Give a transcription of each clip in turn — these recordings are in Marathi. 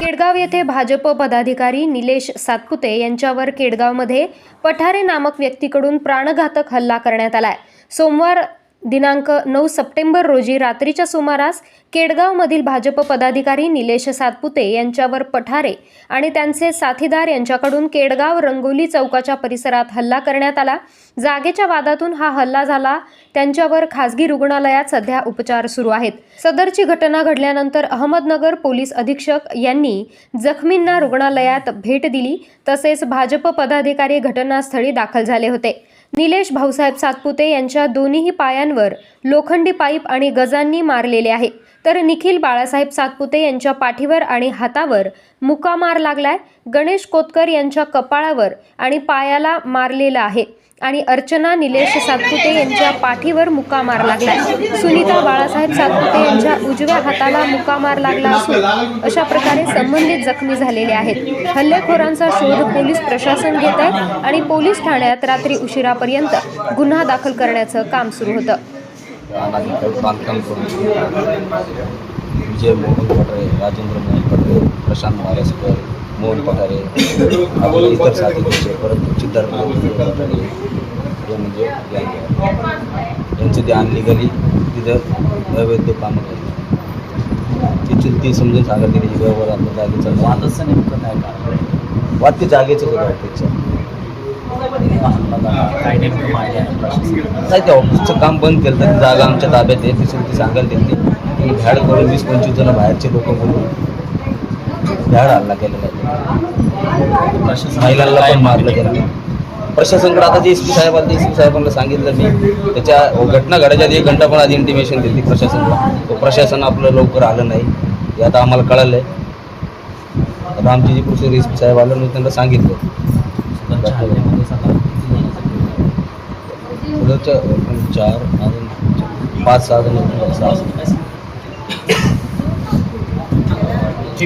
केडगाव येथे भाजप पदाधिकारी निलेश सातपुते यांच्यावर केडगावमध्ये पठारे नामक व्यक्तीकडून प्राणघातक हल्ला करण्यात आलाय. सोमवार दिनांक नऊ सप्टेंबर रोजी रात्रीच्या सुमारास केडगावमधील भाजप पदाधिकारी निलेश सातपुते यांच्यावर पठारे आणि त्यांचे साथीदार यांच्याकडून केडगाव रंगोली चौकाच्या परिसरात हल्ला करण्यात आला. जागेच्या वादातून हा हल्ला झाला. त्यांच्यावर खासगी रुग्णालयात सध्या उपचार सुरू आहेत. सदरची घटना घडल्यानंतर अहमदनगर पोलीस अधीक्षक यांनी जखमींना रुग्णालयात भेट दिली. तसेच भाजप पदाधिकारी घटनास्थळी दाखल झाले होते. निलेश भाऊसाहेब सातपुते यांच्या दोन्हीही पायांवर लोखंडी पाईप आणि गजांनी मारलेले आहे. तर निखिल बाळासाहेब सातपुते यांच्या पाठीवर आणि हातावर मुका मार लागलाय. गणेश कोतकर यांच्या कपाळावर आणि पायाला मारलेला आहे. आणि अर्चना निलेश सातपुते यांच्या पाठीवर मुका मार लागला. सुनीता बाळासाहेब सातपुते यांच्या उजव्या हाताला मुका मार लागला असून अशा प्रकारे संबंधित जखमी झालेले आहेत. हल्लेखोरांचा शोध पोलीस प्रशासन घेत आहे आणि पोलीस ठाण्यात रात्री उशिरापर्यंत गुन्हा दाखल करण्याचं काम सुरू होतं. विजय मोहन राजेंद्र मोहन प्रशांत मोहन पठारे अजून इतर साथीचे परत सिद्धार्थ हे म्हणजे. यांचं. ते अनलिगली तिथं अवैध कामं करतात. ती चुलती समजून सांगत गेली की व्यवहार आपल्या जागेचा वाद वादच नेमकं काय कारण? वाद ते जागेचं होतं प्रशासन नाही ते ऑफिसचं काम बंद केलं तर ती जागा आमच्या ताब्यात आहे. ती चुलती सांगायला दिली त्यांनी भ्याड करून वीस पंचवीस जण बाहेरचे लोक बोलून भ्याड हल्ला केलेला आहे. प्रशासन महिलांना पण मारलं गेलं प्रशासनकडे आता जे एस पी साहेब आले एस पी साहेबांना सांगितलं मी त्याच्या घटना घडायच्या आधी एक घंटा पण आधी इंटिमेशन दिली प्रशासनला. तो प्रशासन आपलं लवकर आलं नाही. हे आता आम्हाला कळालं आहे आता आमची जी प्रोसेस एस पी साहेब आलं मी त्यांना सांगितलं. चार पाच सहा जण सहा जण.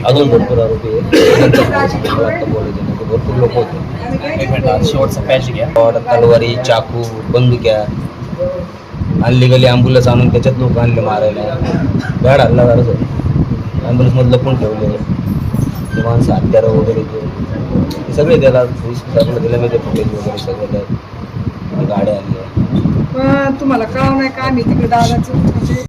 अजून भरपूर आरोपी आहे. भरपूर लोक होते. एक मिनिट आज शेवटचा पॅच घ्या. तलवारी चाकू बंदुक्या अनलिगली ॲम्ब्युलन्स आणून त्याच्यात लोक आणले मारायला. गाड हल्ला झालाच होता ॲम्ब्युलन्समध्ये लपून ठेवले? ते माणसं हत्यारं वगैरे ते. सगळे त्याला साहेबला दिलं. मी ते फुटेज वगैरे सगळं गाड्या आणल्या. पण तुम्हाला कळव नाही का? आम्ही तिकडे दादाचं म्हणजे